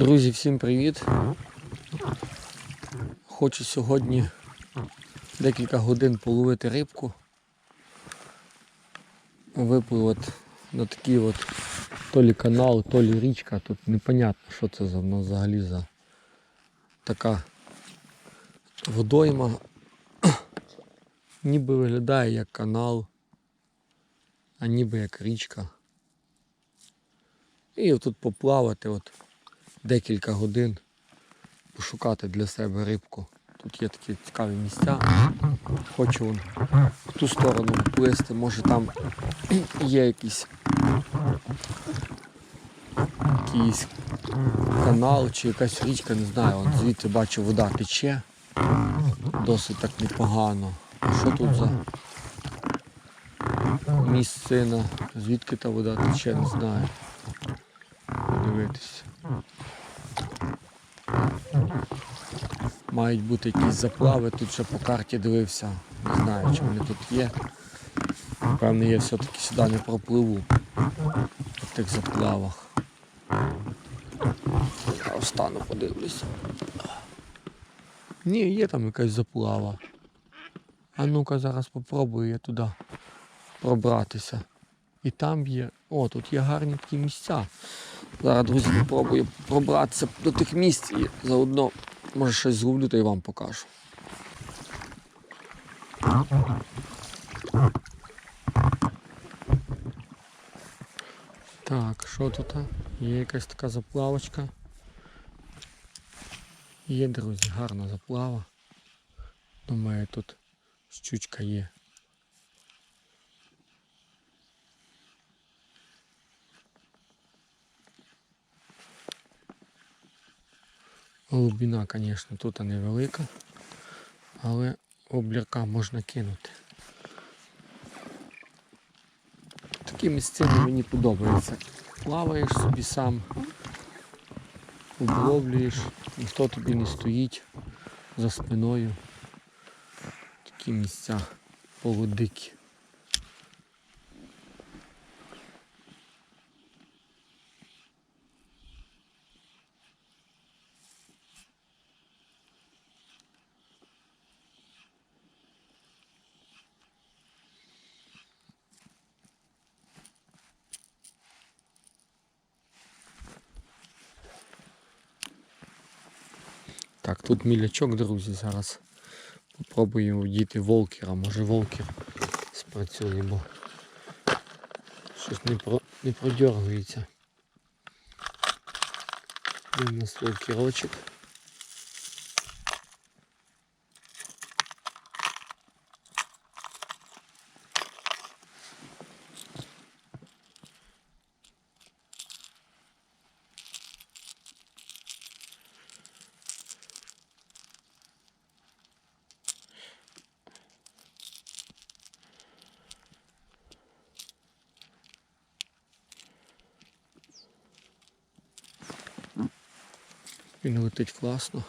Друзі, всім привіт! Хочу сьогодні декілька годин половити рибку. Виплив от на такий от то лі канал, то лі річка. Тут непонятно, що це за нас взагалі за така водойма. Ніби виглядає як канал, а ніби як річка. І тут поплавати от декілька годин, пошукати для себе рибку. Тут є такі цікаві місця. Хочу вон в ту сторону плисти, може там є якийсь, якийсь канал чи якась річка, не знаю. От звідти бачу вода тече. Досить так непогано. Що тут за місцина? Звідки та вода тече, не знаю. Подивитись. Мають бути якісь заплави, тут ще по карті дивився. Не знаю, чи вони тут є. Певно, я все-таки сюди не пропливу по тих заплавах. Я встану, подивлюся. Ні, є там якась заплава. А ну-ка зараз попробую я туди пробратися. І там є. О, тут є гарні такі місця. Зараз, друзі, спробую пробратися до тих місць і заодно може щось згублю, то і вам покажу. Так, що тут? Є якась така заплавочка. Є, друзі, гарна заплава. Думаю, тут щучка є. Глибина, звісно, тут невелика, але облірка можна кинути. Такі місцини мені подобаються. Плаваєш собі сам, обловлюєш, ніхто тобі не стоїть за спиною. Такі місця полудикі. Так, тут мілячок, друзі, зараз попробуємо діти волкера. Може волкер спрацює, бо щось не, про... не продергується. Де у нас волкерочок. Він летить класно.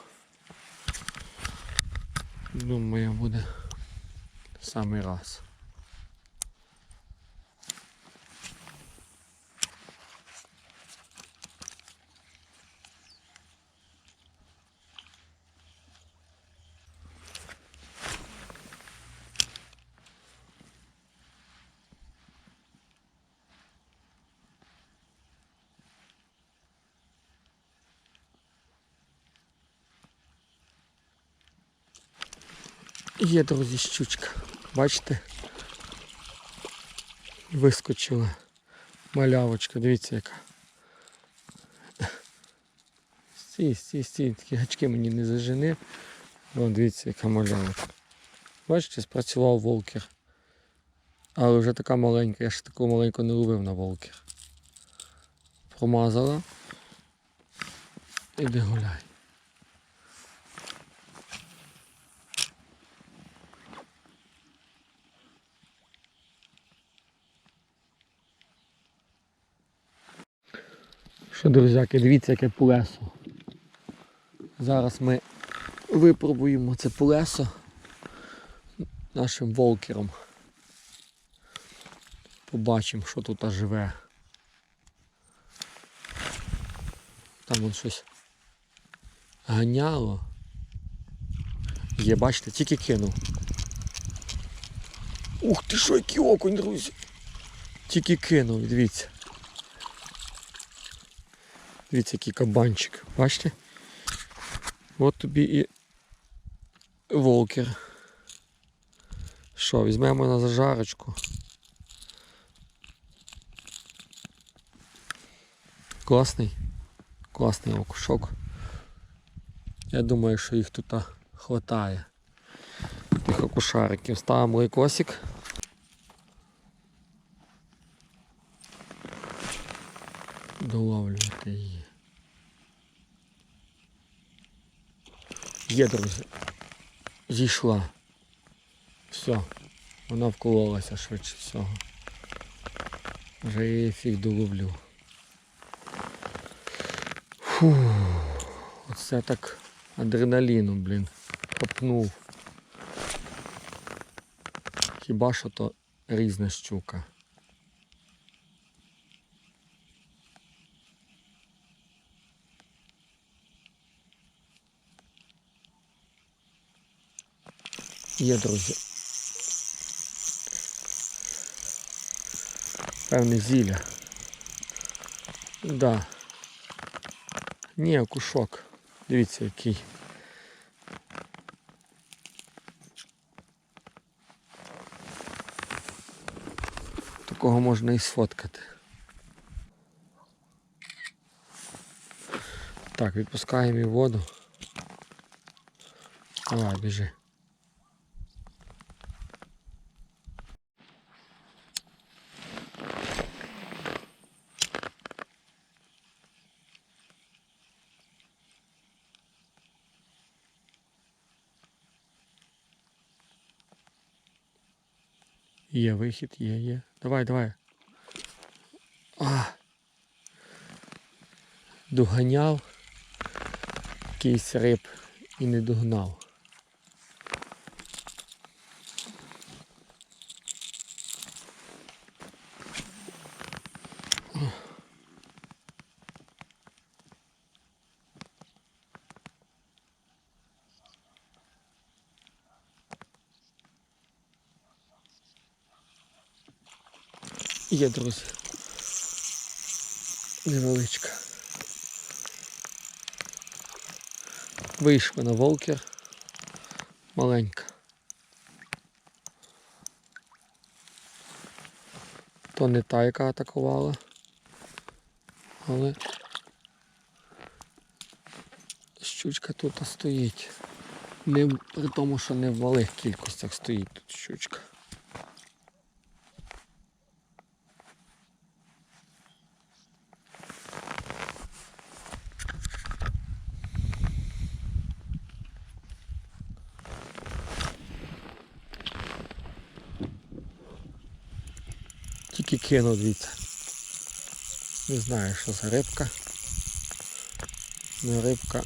Думаю, буде самий раз. Є, друзі, щучка. Бачите? Вискочила малявочка, дивіться яка. Стій, стій, стій, такі гачки мені не зажени. Вон дивіться, яка малявочка. Бачите, спрацював волкер. Але вже така маленька, я ж таку маленьку не ловив на волкер. Промазала. Іди гуляй. Що, друзяки, дивіться, яке пулесо. Зараз ми випробуємо це пулесо нашим волкером. Побачимо, що тут живе. Там вон щось ганяло. Є, бачите, тільки кинув. Ух ти що, який окунь, друзі. Тільки кинув, дивіться. Дивіться, який кабанчик. Бачите? От тобі і волкер. Що, візьмемо на зажарочку. Класний. Класний окушок. Я думаю, що їх тут хватає. Тих окушариків. Ставимо лайкосик. Доловлювати її. Є, друзі. Зійшла. Все. Вона вкололася швидше всього. Вже її фіг доловлю. Фу. Оце так адреналіну, блін. Копнув. Хіба що то різна щука. Є, друзі. Певне зілля. Да. Ні, окушок. Дивіться який. Такого можна і сфоткати. Так, відпускаємо в воду. Давай, біжи. Є вихід, є, є. Давай, давай. А. Доганяв якийсь риб і не догнав. Є, друзі. Невеличка. Вийшла на волкер. Маленька. То не та, яка атакувала. Але щучка тут стоїть. Не, при тому, що не в малих кількостях стоїть тут щучка. Кинув дивіться. Не знаю, що за рибка. Не рибка.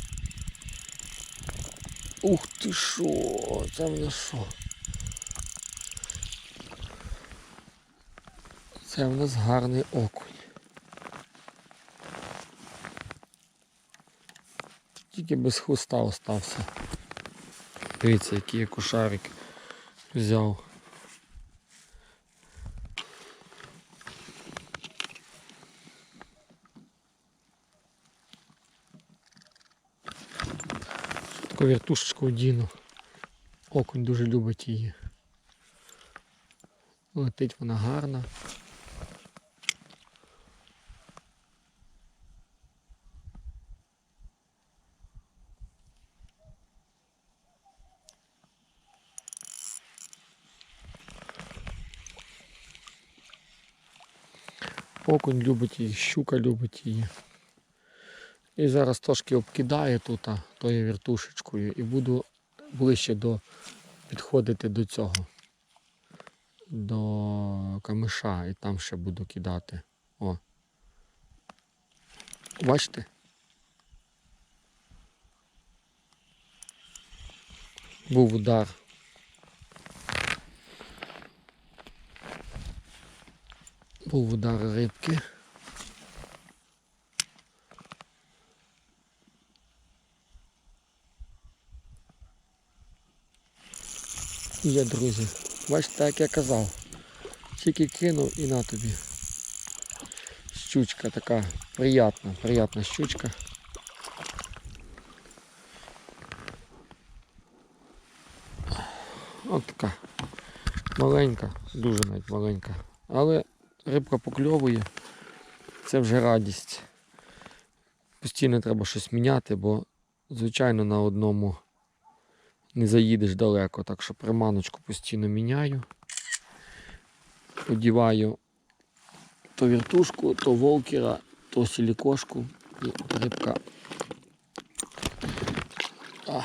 Ух ти це в нас що? Це в нас гарний окунь. Тільки без хвоста остався. Дивіться, який я кошарик взяв. Таку вертушечку одіну. Окунь дуже любить її. Летить вона гарна. Окунь любить її, щука любить її. І зараз трошки обкидаю тут тою вертушечкою і буду ближче до підходити до цього. До камиша і там ще буду кидати. О. Бачите? Був удар. Був удар рибки. Є, друзі. Бачите, як я казав. Тільки кинув і на тобі. Щучка така приятна, приятна щучка. От така. Маленька, дуже навіть маленька. Але рибка покльовує. Це вже радість. Постійно треба щось міняти, бо, звичайно, на одному не заїдеш далеко. Так що приманочку постійно міняю. Одіваю то віртушку, то волкера, то сілікошку і рибка. А.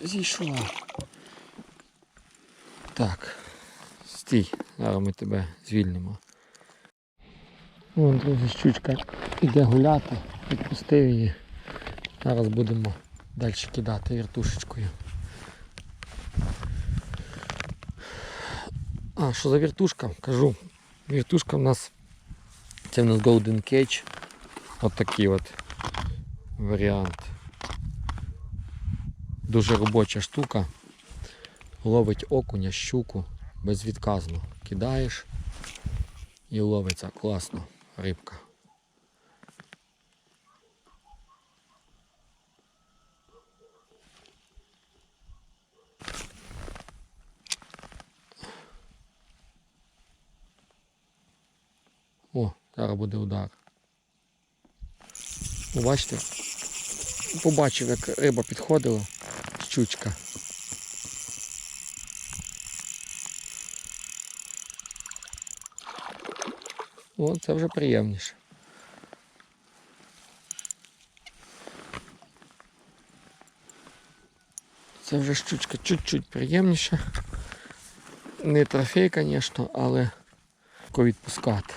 Зійшла. Так. Стій, зараз ми тебе звільнимо. Вон, друзі, щучка йде гуляти, відпустив її. Зараз будемо далі кидати віртушечкою. А, що за віртушка? Кажу. Віртушка в нас це в нас Golden Cage. От такий от варіант. Дуже робоча штука. Ловить окуня, щуку безвідказно. Кидаєш і ловиться класно рибка. О, зараз буде удар. Бачите? Побачив, як риба підходила, щучка. О, це вже приємніше. Це вже щучка чуть-чуть приємніша. Не трофей, звісно, але відпускати.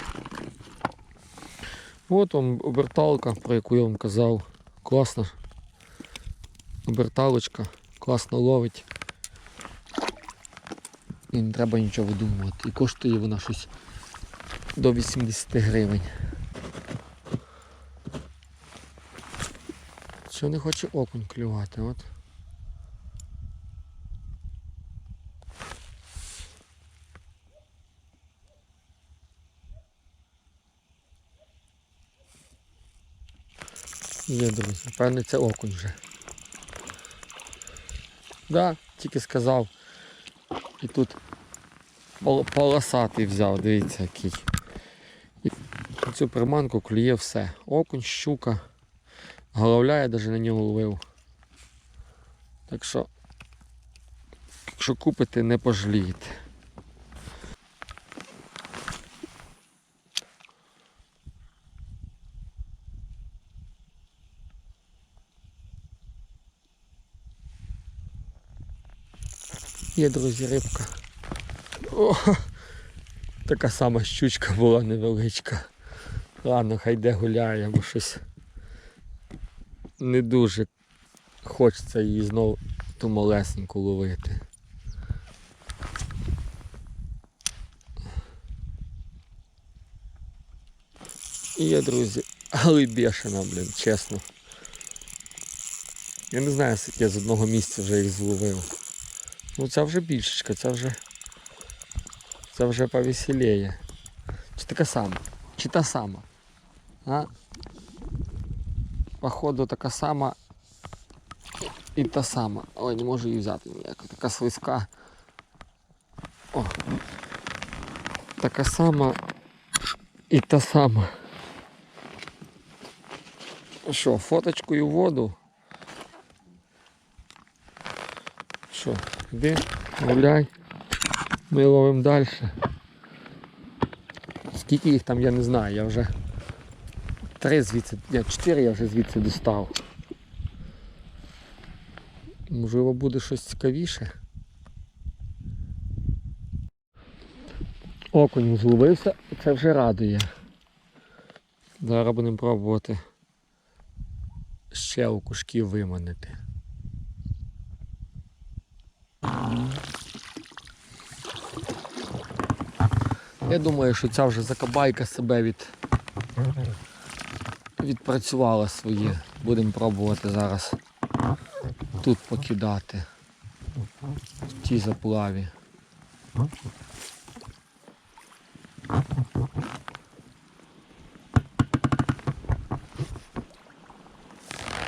От вам оберталка, про яку я вам казав. Класна оберталочка, класно ловить. І не треба нічого видумувати. І коштує вона щось до 80 гривень. Що не хоче окунь клювати, от. Є, друзі, певне це окунь вже. Да, тільки сказав. І тут полосатий взяв, дивіться який. І цю приманку клює все. Окунь, щука. Головля я навіть на нього ловив. Так що, якщо купите, не пожалієте. Є, друзі, рибка. О, така сама щучка була невеличка. Ладно, хай де гуляє, бо щось не дуже хочеться її знову ту малесеньку ловити. Є, друзі, але бешена, блін, чесно. Я не знаю, скільки я з одного місця вже їх зловив. Ну ця вже більшечка, ця вже. Це вже повеселіє. Чи така сама? Чи та сама? А? Походу така сама і та сама. Ой, не можу її взяти ніяко. Така слизька. О. Така сама і та сама. Що, фоточкою в воду? Що, Іди, гуляй. Ми ловимо далі. Скільки їх там, я не знаю, я вже три звідси, я чотири я вже звідси достав. Можливо буде щось цікавіше. Окунь зловився, це вже радує. Зараз будемо пробувати ще у кушків виманити. Я думаю, що ця вже закабайка себе від... відпрацювала своє. Будемо пробувати зараз тут покидати. В тій заплаві.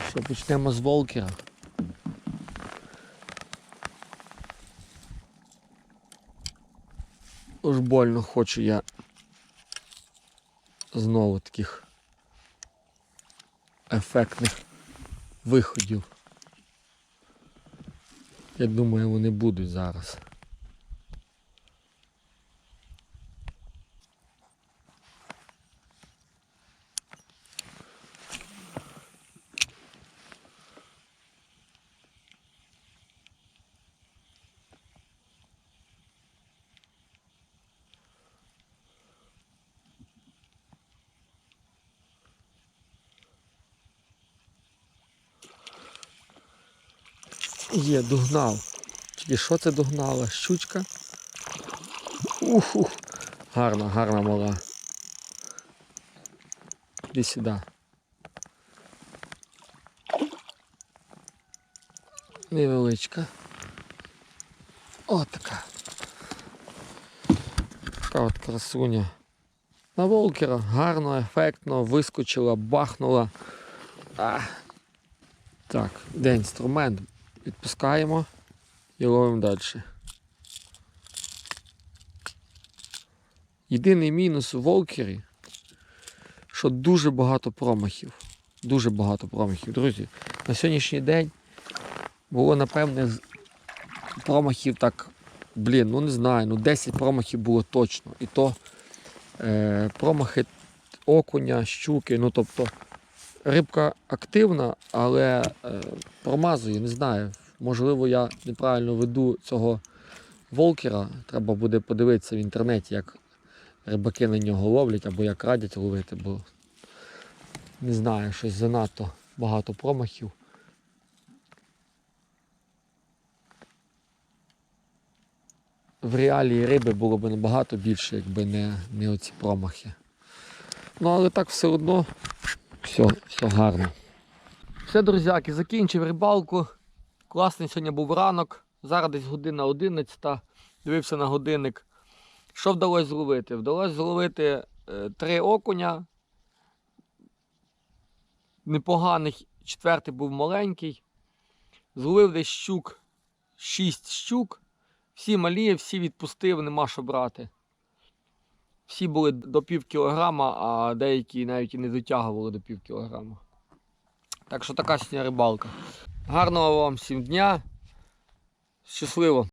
Що, почнемо з волкера. Уж больно хочу я знову таких ефектних виходів. Я думаю, вони будуть зараз. Є, догнав. Тільки що це догнала? Щучка? Уху. Гарна, гарна мала. Іди сюди. Невеличка. О, така. Така от красуня. На волкера гарно, ефектно, вискочила, бахнула. А. Так, де інструмент? Відпускаємо і ловимо далі. Єдиний мінус у волкері, що дуже багато промахів. Дуже багато промахів. Друзі, на сьогоднішній день було, напевне, промахів так, блін, ну не знаю, ну 10 промахів було точно. І то е, промахи окуня, щуки, ну тобто рибка активна, але е, промазує, не знаю. Можливо, я неправильно веду цього волкера. Треба буде подивитися в інтернеті, як рибаки на нього ловлять або як радять ловити, бо не знаю, щось занадто багато промахів. В реалії риби було б набагато більше, якби не, не оці промахи. Ну, але так все одно все, все гарно. Все, друзяки, закінчив рибалку. Класний сьогодні був ранок. Зараз десь година 11. Дивився на годинник. Що вдалося зловити? Вдалося зловити е, три окуня. Непоганих. Четвертий був маленький. Зловив десь щук. Шість щук. Всі малі, всі відпустив, нема що брати. Всі були до пів кілограма, а деякі навіть і не дотягували до пів кілограма. Так що така сьогодні рибалка. Гарного вам всім дня. Щасливо!